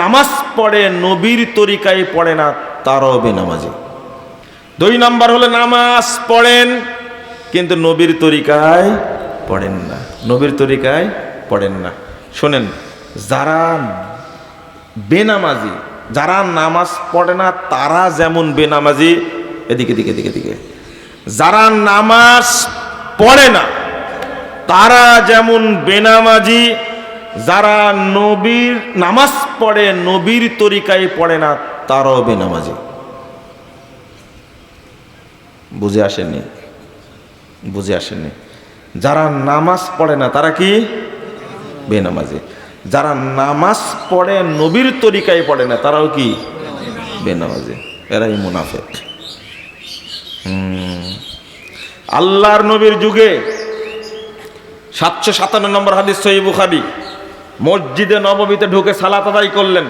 নামাজ পড়ে, নবীর তরিকায় পড়ে না তারাও বেনামাজি দুই নাম্বার হলো নামাজ পড়েন, কিন্তু নবীর তরিকায় পড়েন না। নবীর তরিকায় পড়েন না। শোনেন, যারা বেনামাজি, যারা নামাজ পড়ে না, তারা যেমন বেনামাজি, এদিকে দিকে দিকে দিকে যারা নামাজ পড়ে না, তারা যেমন বেনামাজি যারা নবীর নামাজ পড়ে, নবীর তরিকায় পড়ে না, তারাও বেনামাজি। বুঝে আসেননি? বুঝে আসেননি? যারা নামাজ পড়ে না, তারা কি? বেনামাজি। যারা নামাজ পড়ে, নবীর তরিকায় পড়ে না, তারাও কি? বেনামাজি। এরাই মুনাফেক। আল্লাহর নবীর যুগে সাতশো সাতান্ন নম্বর হাদিস সহি বুখারি। মসজিদে নবমীতে ঢুকে সালাত আদায় করলেন।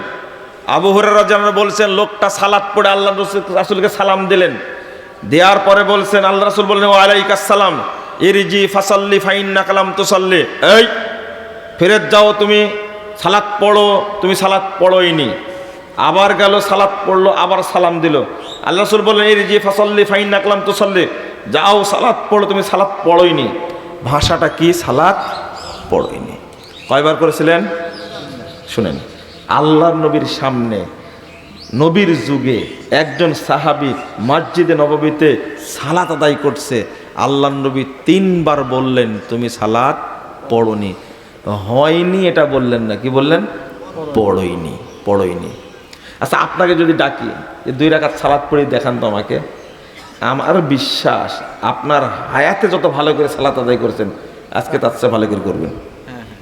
আবু হুরারা যেন বলছেন, লোকটা সালাত পড়ে আল্লাহ রসুল- রাসূলকে সালাম দিলেন। দেওয়ার পরে বলছেন আল্লাহ রাসুল বললেন ওয়ালাইকাস সালাম ইরজি ফাসাল্লি ফাইন্না কালাম তুসাল্লি। এই, ফেরত যাও তুমি, সালাত পড়ো, তুমি সালাত পড়োইনি। আবার গেল, সালাত পড়ল, আবার সালাম দিল। আল্লাহ রসুল বললেন যে ফাসল্লি ফাইন নাকলাম তো সল্লি যাও সালাত পড়ো, তুমি সালাত পড়োইনি। ভাষাটা কি? সালাত পড়োইনি। কয়বার করেছিলেন? শুনেন, আল্লাহর নবীর সামনে, নবীর যুগে একজন সাহাবি মসজিদে নববীতে সালাত আদায় করছে। আল্লাহ নবী তিনবার বললেন, তুমি সালাত পড়নি। হয়নি এটা বললেন না, কি বললেন? পড়ইনি পড়ইনি। আচ্ছা আপনাকে যদি ডাকি যে দুই রাকাত সালাত পড়ে, দেখান তো আমাকে। আমার বিশ্বাস, আপনার হায়াতে যত ভালো করে সালাত আদায় করেছেন, আজকে তার চেয়ে ভালো করে করবেন।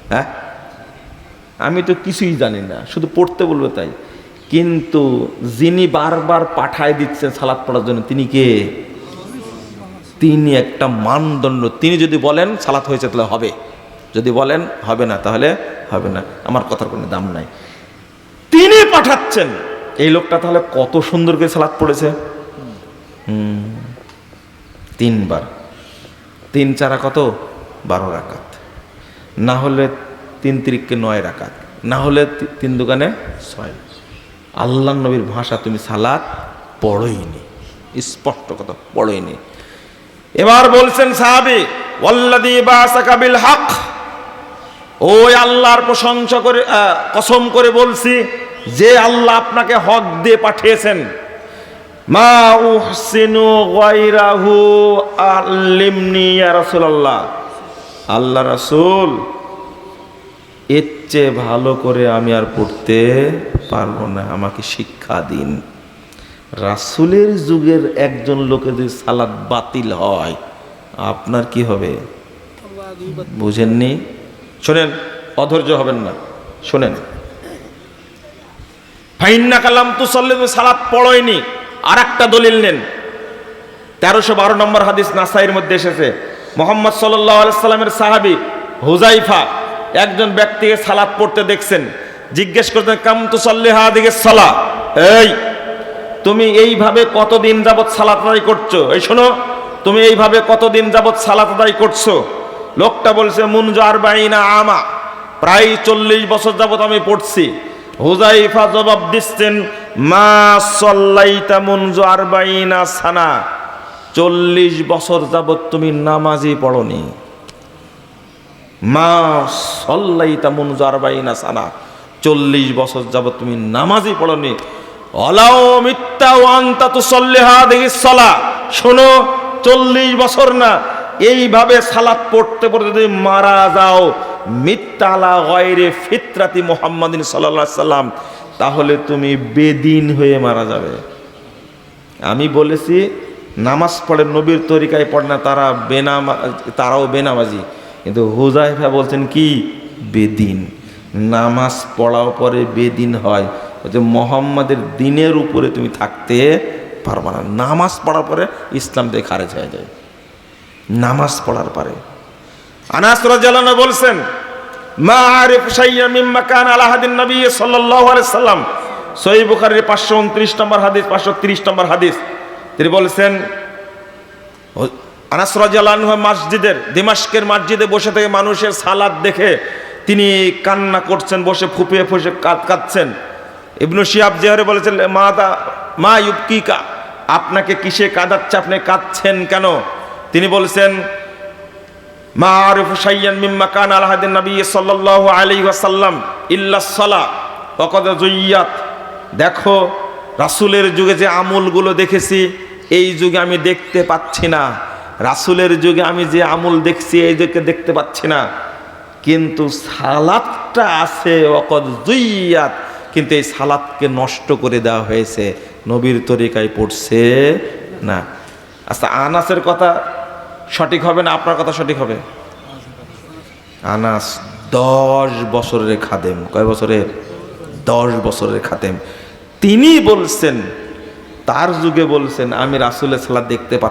হ্যাঁ? আমি তো কিছুই জানি না, শুধু পড়তে বলব তাই। কিন্তু যিনি বারবার পাঠায় দিচ্ছেন সালাদ পড়ার জন্য, তিনি কে? তিনি একটা মানদণ্ড। তিনি যদি বলেন সালাত হয়েছে, তাহলে হবে। যদি বলেন হবে না, তাহলে হবে না। আমার কথার কোনো দাম নাই। তিনি পাঠাচ্ছেন। এই লোকটা তাহলে কত সুন্দর করে সালাদ পড়েছে? তিনবার। তিন চারা কত? বারো রাকাত। না হলে তিন তিরিককে নয় রাকাত, না হলে তিন দোকানে ছয়। আল্লাহ নবীর ভাষা তুমি সালাত পড়ইনি, স্পষ্ট কথা, পড়ইনি। এবার বলছেন সাহাবি ওয়াল্লাদি বাসাকা বিল হক ওই আল্লাহর প্রশংসা করে কসম করে বলছি, যে আল্লাহ আপনাকে হক দিয়ে পাঠিয়েছেন। মা উহসিনু গায়রাহু, আল্লিমনি ইয়া রাসূলুল্লাহ। আল্লাহ রাসূল, এর চেয়ে ভালো করে আমি আর পড়তে পারব না, আমাকে শিক্ষা দিন। রাসূলের যুগের একজন লোকের যদি সালাদ বাতিল হয়, আপনার কি হবে? বুঝেননি? শোনেন, অধৈর্য হবেন না, শোনেন। ফাইন্না কালাম তুসল্লি সালাত পড়য়নি আর একটা দলিল নেন। তেরোশো বারো নম্বর হাদিস নাসাইয়ের মধ্যে এসেছে মোহাম্মদ সাল্লাহ সাল্লামের সাহাবি হুজাইফা একজন ব্যক্তিকে সালাত পড়তে দেখছেন, জিজ্ঞেস করতেন কাম তুসল্লি হাদিকে সালা এই, তুমি এইভাবে কতদিন যাবৎ সালাত আদায় করছ? এই, শোনো, তুমি এইভাবে কতদিন যাবৎ সালাত আদায় করছ? লোকটা বলছে, মুনজ আরবাইনা আমা, প্রায় চল্লিশ বছর যাবৎ আমি পড়ছি। হুজাইফা জবাব দিচ্ছেন, মা সল্লাইতা মুনজ আরবাইনা সানা। চল্লিশ বছর যাবৎ তুমি নামাজই পড়নি। মা সল্লাইতা মুনজ আরবাইনা সানা। চল্লিশ বছর যাবৎ তুমি নামাজই পড়নি। অলাও মিথ্যা ওয়ান্তা তু সল্লেহা দেখি সলা। শোনো, চল্লিশ বছর না, এইভাবে সালাত পড়তে পড়তে যদি মারা যাও। মিথ্যালা গয়রে ফিতরাতি মোহাম্মদিন সাল্লাহ সাল্লাম। তাহলে তুমি বেদিন হয়ে মারা যাবে। আমি বলেছি নামাজ পড়ে নবীর তরিকায় পড়ে না, তারা বেনামা, তারাও বেনামাজি। কিন্তু হুজাইফা বলছেন কি? বেদিন। নামাজ পড়াও পরে বেদিন হয়। যে মোহাম্মদের দিনের উপরে তুমি থাকতে পারবা না। নামাজ পড়ার পরে ইসলাম থেকে খারেজ হয়ে যায়। নামাজ পড়ার পরে। আনাস আনহু বলছেন, মা আরিফ শাইয়া মিম্মা কান আলা হাদিন নবী সাল্লাল্লাহু আলাইহি সাল্লাম। সহিহ বুখারীর 529 নম্বর হাদিস 530 নম্বর হাদিস। তিনি বলেছেন আনাস মসজিদের দিমাশকের মসজিদে বসে থেকে মানুষের সালাদ দেখে তিনি কান্না করছেন, বসে ফুপিয়ে ফুসে কাঁদ কাঁদছেন। ইবনু শিহাব জেহরে বলেছেন মা দা মা ইউবকিকা, আপনাকে কিসে কাঁদাচ্ছে, আপনি কাঁদছেন কেন? তিনি বলছেন মা আরিফু শাইয়ান মিম্মা কান আল হাদিন নবী সাল্লাল্লাহু আলাইহি ওয়াসাল্লাম ইল্লা সালা ওয়াকাদ জুইয়াত। দেখো রাসূলের যুগে যে আমলগুলো দেখেছি, এই যুগে আমি দেখতে পাচ্ছি না। রাসূলের যুগে আমি যে আমল দেখছি, এই যুগে দেখতে পাচ্ছি না। কিন্তু সালাদটা আছে অকদ জুইয়াত। কিন্তু এই সালাদকে নষ্ট করে দেওয়া হয়েছে। নবীর তরিকায় পড়ছে না। আচ্ছা আনাসের কথা সঠিক হবে না? আপনার কথা সঠিক হবে? আনাস দশ বছরের খাদেম। কয় বছরের? দশ বছরের খাদেম। তিনি বলছেন তার যুগে বলছেন আমি রাসুলের সালাদ দেখতে পাচ্ছি